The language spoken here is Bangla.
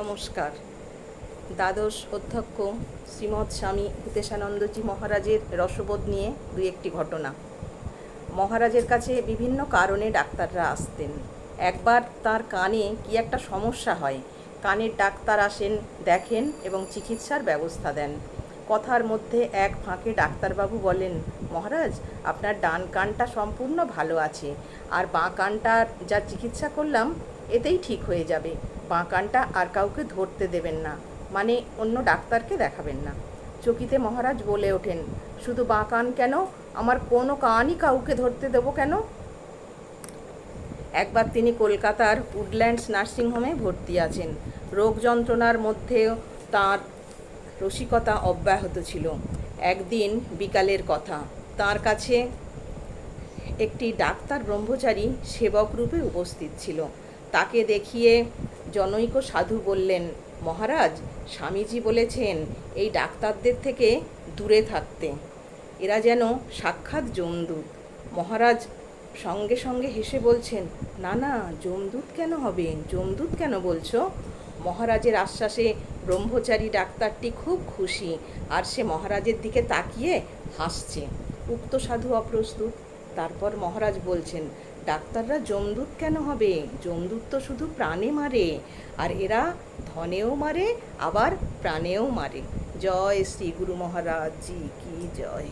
নমস্কার। দ্বাদশ অধ্যক্ষ শ্রীমৎ স্বামী ভূতেশানন্দজি মহারাজের রসবোধ নিয়ে দু একটি ঘটনা। মহারাজের কাছে বিভিন্ন কারণে ডাক্তাররা আসতেন। একবার তার কানে কি একটা সমস্যা হয়, কানের ডাক্তার আসেন, দেখেন এবং চিকিৎসার ব্যবস্থা দেন। কথার মধ্যে এক ফাঁকে ডাক্তারবাবু বলেন, মহারাজ, আপনার ডান কানটা সম্পূর্ণ ভালো আছে, আর বাঁ কানটার যা চিকিৎসা করলাম, এতেই ঠিক হয়ে যাবে। বাঁ কানটা আর কাউকে ধরতে দেবেন না। মানে অন্য ডাক্তারকে দেখাবেন না। চকিতে মহারাজ বলে ওঠেন, শুধু বাঁ কান? কেন আমার কোনো কানই কাউকে ধরতে দেবো কেন? একবার তিনি কলকাতার উডল্যান্ডস নার্সিংহোমে ভর্তি আছেন। রোগ যন্ত্রণার মধ্যেও তার রসিকতা অব্যাহত ছিল। একদিন বিকালের কথা, তার কাছে একটি ডাক্তার ব্রহ্মচারী সেবক রূপে উপস্থিত ছিল। তাকে দেখিয়ে জনৈক সাধু বললেন, মহারাজ, স্বামীজি বলেছেন এই ডাক্তারদের থেকে দূরে থাকতে। এরা যেন সাক্ষাৎ যমদূত। মহারাজ সঙ্গে সঙ্গে হেসে বলছেন, না না, যমদূত কেন হবে? যমদূত কেন বলছো? মহারাজের আশ্বাসে ব্রহ্মচারী ডাক্তারটি খুব খুশি, আর সে মহারাজের দিকে তাকিয়ে হাসছে। উক্ত সাধু অপ্রস্তুত। তারপর মহারাজ বলছেন ডাক্তাররা যমদূত কেন হবে? যমদূত তো শুধু প্রাণে মারে। আর এরা ধনেও মারে, আবার প্রাণেও মারে। জয় শ্রী গুরু মহারাজ জি কি জয়।